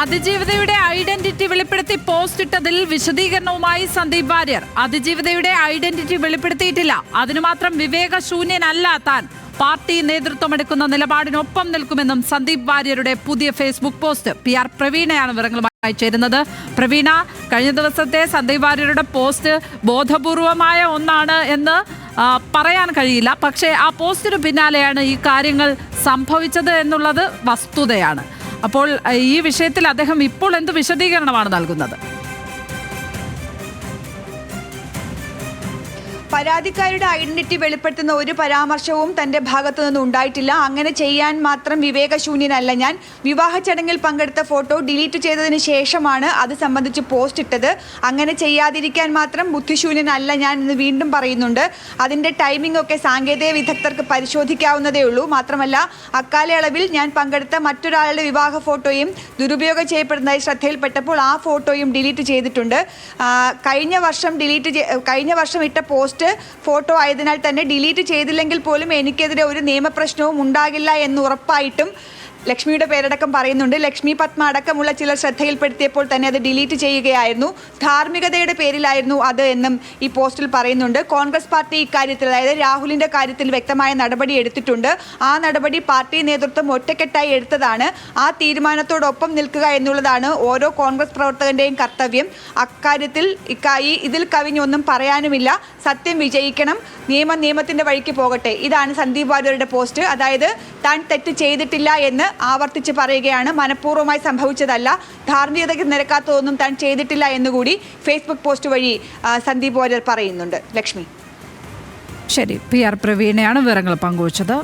അതിജീവിതയുടെ ഐഡന്റിറ്റി വെളിപ്പെടുത്തി പോസ്റ്റ് ഇട്ടതിൽ വിശദീകരണവുമായി സന്ദീപ് വാര്യർ. അതിജീവിതയുടെ ഐഡന്റിറ്റി വെളിപ്പെടുത്തിയിട്ടില്ല. അതിനു മാത്രം വിവേകശൂന്യനല്ല താൻ. പാർട്ടി നേതൃത്വം എടുക്കുന്ന നിലപാടിനൊപ്പം നിൽക്കുമെന്നും സന്ദീപ് വാര്യരുടെ പുതിയ ഫേസ്ബുക്ക് പോസ്റ്റ് പി ആർ പ്രവീണയാണ് വിവരങ്ങളുമായി ചേരുന്നത്. പ്രവീണ കഴിഞ്ഞ ദിവസത്തെ സന്ദീപ് വാര്യരുടെ പോസ്റ്റ് ബോധപൂർവമായ ഒന്നാണ് എന്ന് പറയാൻ കഴിയില്ല. പക്ഷേ ആ പോസ്റ്റിന് പിന്നാലെയാണ് ഈ കാര്യങ്ങൾ സംഭവിച്ചത് എന്നുള്ളത് വസ്തുതയാണ്. അപ്പോൾ ഈ വിഷയത്തിൽ അദ്ദേഹം ഇപ്പോൾ എന്ത് വിശദീകരണമാണ് നൽകുന്നത്? പരാതിക്കാരുടെ ഐഡന്റിറ്റി വെളിപ്പെടുത്തുന്ന ഒരു പരാമർശവും തന്റെ ഭാഗത്തു നിന്ന് ഉണ്ടായിട്ടില്ല. അങ്ങനെ ചെയ്യാൻ മാത്രം വിവേകശൂന്യനല്ല ഞാൻ. വിവാഹ ചടങ്ങിൽ പങ്കെടുത്ത ഫോട്ടോ ഡിലീറ്റ് ചെയ്തതിന് ശേഷമാണ് അത് സംബന്ധിച്ച് പോസ്റ്റ് ഇട്ടത്. അങ്ങനെ ചെയ്യാതിരിക്കാൻ മാത്രം ബുദ്ധിശൂന്യനല്ല ഞാൻ എന്ന് വീണ്ടും പറയുന്നുണ്ട്. അതിന്റെ ടൈമിംഗ് ഒക്കെ സാങ്കേതിക വിദഗ്ധർക്ക് പരിശോധിക്കാവുന്നതേ ഉള്ളൂ. മാത്രമല്ല അക്കാലയളവിൽ ഞാൻ പങ്കെടുത്ത മറ്റൊരാളുടെ വിവാഹ ഫോട്ടോയും ദുരുപയോഗം ചെയ്യപ്പെടുന്നതായി ശ്രദ്ധയിൽപ്പെട്ടപ്പോൾ ആ ഫോട്ടോയും ഡിലീറ്റ് ചെയ്തിട്ടുണ്ട്. കഴിഞ്ഞ വർഷം ഡിലീറ്റ് കഴിഞ്ഞ വർഷം ഇട്ട പോസ്റ്റ് ഫോട്ടോ ആയതിനാൽ തന്നെ ഡിലീറ്റ് ചെയ്തില്ലെങ്കിൽ പോലും എനിക്കെതിരെ ഒരു നിയമപ്രശ്നവും ഉണ്ടാകില്ല എന്ന് ഉറപ്പായിട്ടും ലക്ഷ്മിയുടെ പേരടക്കം പറയുന്നുണ്ട്. ലക്ഷ്മി പത്മ അടക്കമുള്ള ചിലർ ശ്രദ്ധയിൽപ്പെടുത്തിയപ്പോൾ തന്നെ അത് ഡിലീറ്റ് ചെയ്യുകയായിരുന്നു. ധാർമ്മികതയുടെ പേരിലായിരുന്നു അത് എന്നും ഈ പോസ്റ്റിൽ പറയുന്നുണ്ട്. കോൺഗ്രസ് പാർട്ടി ഇക്കാര്യത്തിൽ അതായത് രാഹുലിന്റെ കാര്യത്തിൽ വ്യക്തമായ നടപടി എടുത്തിട്ടുണ്ട്. ആ നടപടി പാർട്ടി നേതൃത്വം ഒറ്റക്കെട്ടായി എടുത്തതാണ്. ആ തീരുമാനത്തോടൊപ്പം നിൽക്കുക എന്നുള്ളതാണ് ഓരോ കോൺഗ്രസ് പ്രവർത്തകന്റെയും കർത്തവ്യം. അക്കാര്യത്തിൽ ഇക്കായി ഇതിൽ കവിഞ്ഞൊന്നും പറയാനുമില്ല. സത്യം വിജയിക്കണം. നിയമം നിയമത്തിന്റെ വഴിക്ക് പോകട്ടെ. ഇതാണ് സന്ദീപ് വാര്യരുടെ പോസ്റ്റ്. അതായത് താൻ തെറ്റ് ചെയ്തിട്ടില്ല എന്ന് ആവർത്തിച്ച് പറയുകയാണ്. മനഃപൂർവമായി സംഭവിച്ചതല്ല. ധാർമ്മികതയ്ക്ക് നിരക്കാത്തതൊന്നും താൻ ചെയ്തിട്ടില്ല എന്നുകൂടി ഫേസ്ബുക്ക് പോസ്റ്റ് വഴി സന്ദീപ് വാര്യർ പറയുന്നുണ്ട്. ലക്ഷ്മി. ശരി പി ആർ പ്രവീണയാണ് വിവരങ്ങൾ പങ്കുവച്ചത്.